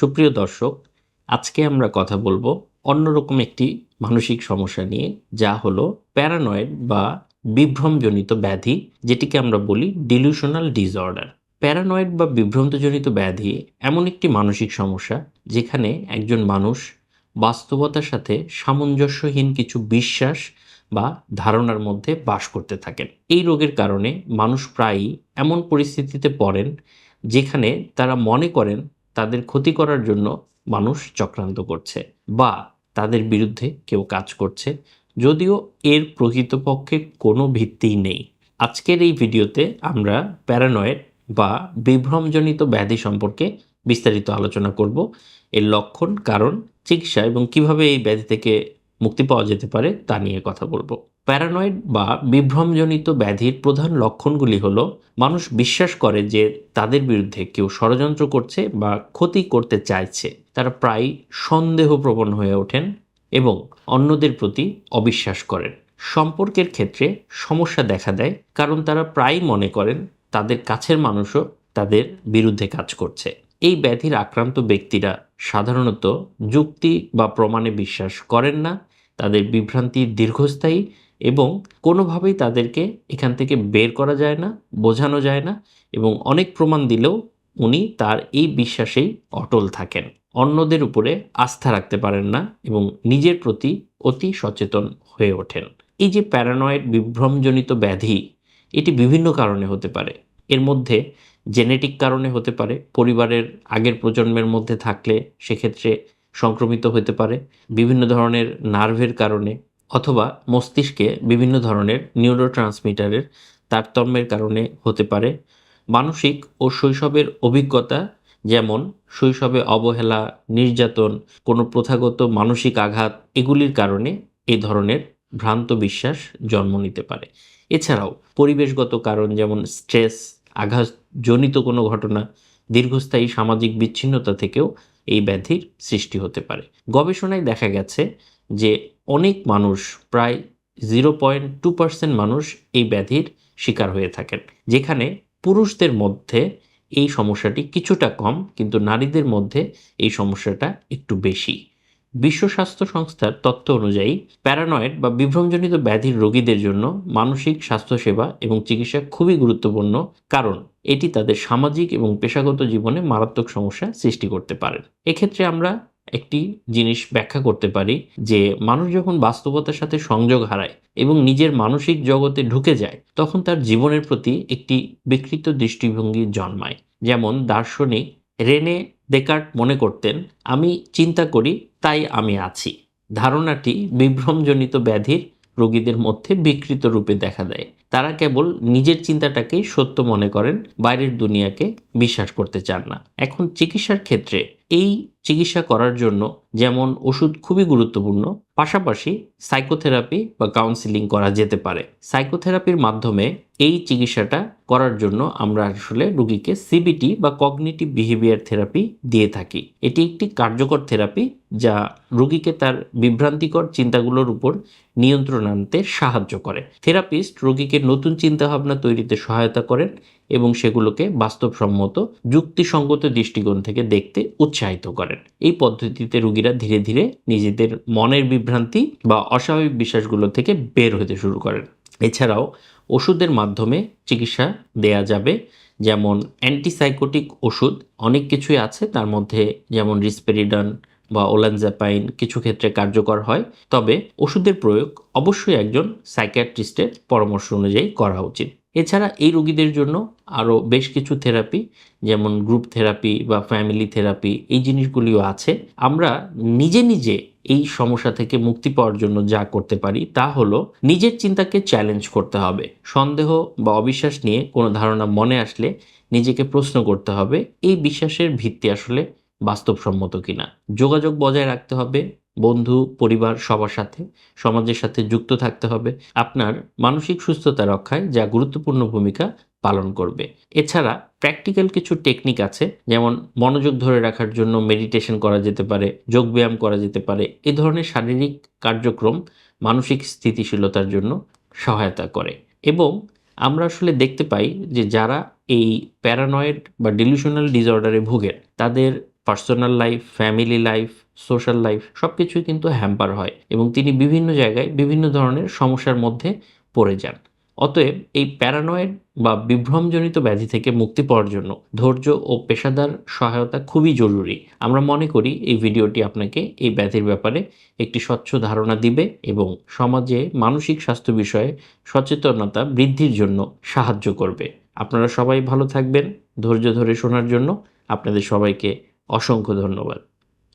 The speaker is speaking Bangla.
সুপ্রিয় দর্শক, আজকে আমরা কথা বলব অন্যরকম একটি মানসিক সমস্যা নিয়ে, যা হলো প্যারানয়েড বা বিভ্রমজনিত ব্যাধি, যেটিকে আমরা বলি ডিলিউশনাল ডিসঅর্ডার। প্যারানয়েড বা বিভ্রান্তজনিত ব্যাধি এমন একটি মানসিক সমস্যা, যেখানে একজন মানুষ বাস্তবতার সাথে সামঞ্জস্যহীন কিছু বিশ্বাস বা ধারণার মধ্যে বাস করতে থাকেন। এই রোগের কারণে মানুষ প্রায়ই এমন পরিস্থিতিতে পড়েন, যেখানে তারা মনে করেন তাদের ক্ষতি করার জন্য মানুষ চক্রান্ত করছে বা তাদের বিরুদ্ধে কেউ কাজ করছে। যদিও এর প্রকৃতপক্ষে কোনো ভিত্তিই নেই। আজকের এই ভিডিওতে আমরা প্যারানয়েড বা বিভ্রমজনিত ব্যাধি সম্পর্কে বিস্তারিত আলোচনা করব। এর লক্ষণ, কারণ, চিকিৎসা এবং কীভাবে এই ব্যাধি থেকে মুক্তি পাওয়া যেতে পারে তা নিয়ে কথা বলব। প্যারানয়েড বা বিভ্রমজনিত ব্যাধির প্রধান লক্ষণগুলি হল, মানুষ বিশ্বাস করে যে তাদের বিরুদ্ধে কেউ ষড়যন্ত্র করছে বা ক্ষতি করতে চাইছে। তারা প্রায় সন্দেহপ্রবণ হয়ে ওঠেন এবং অন্যদের প্রতি অবিশ্বাস করেন। সম্পর্কের ক্ষেত্রে সমস্যা দেখা দেয়, কারণ তারা প্রায় মনে করেন তাদের কাছের মানুষও তাদের বিরুদ্ধে কাজ করছে। এই ব্যাধির আক্রান্ত ব্যক্তিরা সাধারণত যুক্তি বা প্রমাণে বিশ্বাস করেন না, তাদের বিভ্রান্তি দীর্ঘস্থায়ী এবং কোনোভাবেই তাদেরকে এখান থেকে বের করা যায় না, বোঝানো যায় না এবং অনেক প্রমাণ দিলেও উনি তার এই বিশ্বাসেই অটল থাকেন। অন্যদের উপরে আস্থা রাখতে পারেন না এবং নিজের প্রতি অতি সচেতন হয়ে ওঠেন। এই যে প্যারানয়েড বিভ্রমজনিত ব্যাধি, এটি বিভিন্ন কারণে হতে পারে। এর মধ্যে জেনেটিক কারণে হতে পারে, পরিবারের আগের প্রজন্মের মধ্যে থাকলে সেক্ষেত্রে সংক্রমিত হতে পারে, বিভিন্ন ধরনের নার্ভের কারণে অথবা মস্তিষ্কে বিভিন্ন ধরনের নিউরো ট্রান্সমিটারের তারতম্যের কারণে হতে পারে। মানসিক ও শৈশবের অভিজ্ঞতা যেমন শৈশবে অবহেলা, নির্যাতন, কোনো প্রথাগত মানসিক আঘাত, এগুলির কারণে এই ধরনের ভ্রান্ত বিশ্বাস জন্ম নিতে পারে। এছাড়াও পরিবেশগত কারণ যেমন স্ট্রেস, আঘাতজনিত কোনো ঘটনা, দীর্ঘস্থায়ী সামাজিক বিচ্ছিন্নতা থেকেও এই ব্যাধির সৃষ্টি হতে পারে। গবেষণায় দেখা গেছে যে অনেক মানুষ, প্রায় জিরো পয়েন্ট টু পার্সেন্ট মানুষ এই ব্যাধির শিকার হয়ে থাকেন, যেখানে পুরুষদের মধ্যে এই সমস্যাটি কিছুটা কম, কিন্তু নারীদের মধ্যে এই সমস্যাটা একটু বেশি। বিশ্ব স্বাস্থ্য সংস্থার তথ্য অনুযায়ী, প্যারানয়েড বা বিভ্রমজনিত ব্যাধির রোগীদের জন্য মানসিক স্বাস্থ্যসেবা এবং চিকিৎসা খুবই গুরুত্বপূর্ণ, কারণ এটি তাদের সামাজিক এবং পেশাগত জীবনে মারাত্মক সমস্যা সৃষ্টি করতে পারে। এক্ষেত্রে আমরা একটি জিনিস ব্যাখ্যা করতে পারি যে মানুষ যখন বাস্তবতার সাথে সংযোগ হারায় এবং নিজের মানসিক জগতে ঢুকে যায়, তখন তার জীবনের প্রতি একটি বিকৃত দৃষ্টিভঙ্গি জন্মায়। যেমন দার্শনিক রেনে দেকার্ট মনে করতেন, আমি চিন্তা করি, তাই আমি আছি। ধারণাটি বিভ্রমজনিত ব্যাধির রোগীদের মধ্যে বিকৃত রূপে দেখা দেয়। তারা কেবল নিজের চিন্তাটাকেই সত্য মনে করেন, বাইরের দুনিয়াকে বিশ্বাস করতে চান না। এখন চিকিৎসার ক্ষেত্রে এই চিকিৎসা করার জন্য যেমন ওষুধ খুবই গুরুত্বপূর্ণ, পাশাপাশি সাইকোথেরাপি বা কাউন্সিলিং করা যেতে পারে। সাইকোথেরাপির মাধ্যমে এই চিকিৎসাটা করার জন্য আমরা আসলে রুগীকে সিবিটি বা কগনিটিভ বিহেভিয়ার থেরাপি দিয়ে থাকি। এটি একটি কার্যকর থেরাপি যা রুগীকে তার বিভ্রান্তিকর চিন্তাগুলোর উপর নিয়ন্ত্রণ আনতে সাহায্য করে। থেরাপিস্ট রোগীকে নতুন চিন্তাভাবনা তৈরিতে সহায়তা করেন এবং সেগুলোকে বাস্তবসম্মত, যুক্তিসঙ্গত দৃষ্টিকোণ থেকে দেখতে উৎসাহিত করেন। এই পদ্ধতিতে রুগীরা ধীরে ধীরে নিজেদের মনের বিভ্রান্তি বা অস্বাভাবিক বিশ্বাসগুলো থেকে বের হতে শুরু করেন। এছাড়াও ওষুধের মাধ্যমে চিকিৎসা দেয়া যাবে, যেমন অ্যান্টিসাইকোটিক ওষুধ অনেক কিছুই আছে, তার মধ্যে যেমন রিসপেরিডন বা ওলানজাপাইন কিছু ক্ষেত্রে কার্যকর হয়। তবে ওষুধের প্রয়োগ অবশ্যই একজন সাইকিয়াট্রিস্টের পরামর্শ অনুযায়ী করা উচিত। এছাড়া এই রোগীদের জন্য আরও বেশ কিছু থেরাপি, যেমন গ্রুপ থেরাপি বা ফ্যামিলি থেরাপি, এই জিনিসগুলিও আছে। আমরা নিজে নিজে এই সমস্যা থেকে মুক্তি পাওয়ার জন্য যা করতে পারি তা হলো নিজের চিন্তাকে চ্যালেঞ্জ করতে হবে। সন্দেহ বা অবিশ্বাস নিয়ে কোনো ধারণা মনে আসলে নিজেকে প্রশ্ন করতে হবে। এই বিশ্বাসের ভিত্তি আসলে বাস্তবসম্মত কিনা। যোগাযোগ বজায় রাখতে হবে, বন্ধু, পরিবার, সবার সাথে, সমাজের সাথে যুক্ত থাকতে হবে, আপনার মানসিক সুস্থতা রক্ষায় যা গুরুত্বপূর্ণ ভূমিকা পালন করবে। এছাড়া প্র্যাকটিক্যাল কিছু টেকনিক আছে, যেমন মনোযোগ ধরে রাখার জন্য মেডিটেশন করা যেতে পারে, যোগব্যায়াম করা যেতে পারে, এ ধরনের শারীরিক কার্যক্রম মানসিক স্থিতিশীলতার জন্য সহায়তা করে। এবং আমরা আসলে দেখতে পাই যে যারা এই প্যারানয়েড বা ডিলিউশনাল ডিসঅর্ডারে ভুগেন তাদের personal life family life social life সব কিছুই কিন্তু হ্যাম্পার হয় এবং তিনি বিভিন্ন জায়গায় বিভিন্ন ধরনের সমস্যার মধ্যে পড়ে যান। অতএব এই প্যারানয়েড বা বিভ্রমজনিত ব্যাধি থেকে মুক্তি পাওয়ার জন্য ধৈর্য ও পেশাদার সহায়তা খুবই জরুরি। আমরা মনে করি এই ভিডিওটি আপনাকে এই ব্যাধির ব্যাপারে একটি স্বচ্ছ ধারণা দিবে এবং সমাজে মানসিক স্বাস্থ্য বিষয়ে সচেতনতা বৃদ্ধির জন্য সাহায্য করবে। আপনারা সবাই ভালো থাকবেন। ধৈর্য ধরে শোনার জন্য আপনাদের সবাইকে অসংখ্য ধন্যবাদ।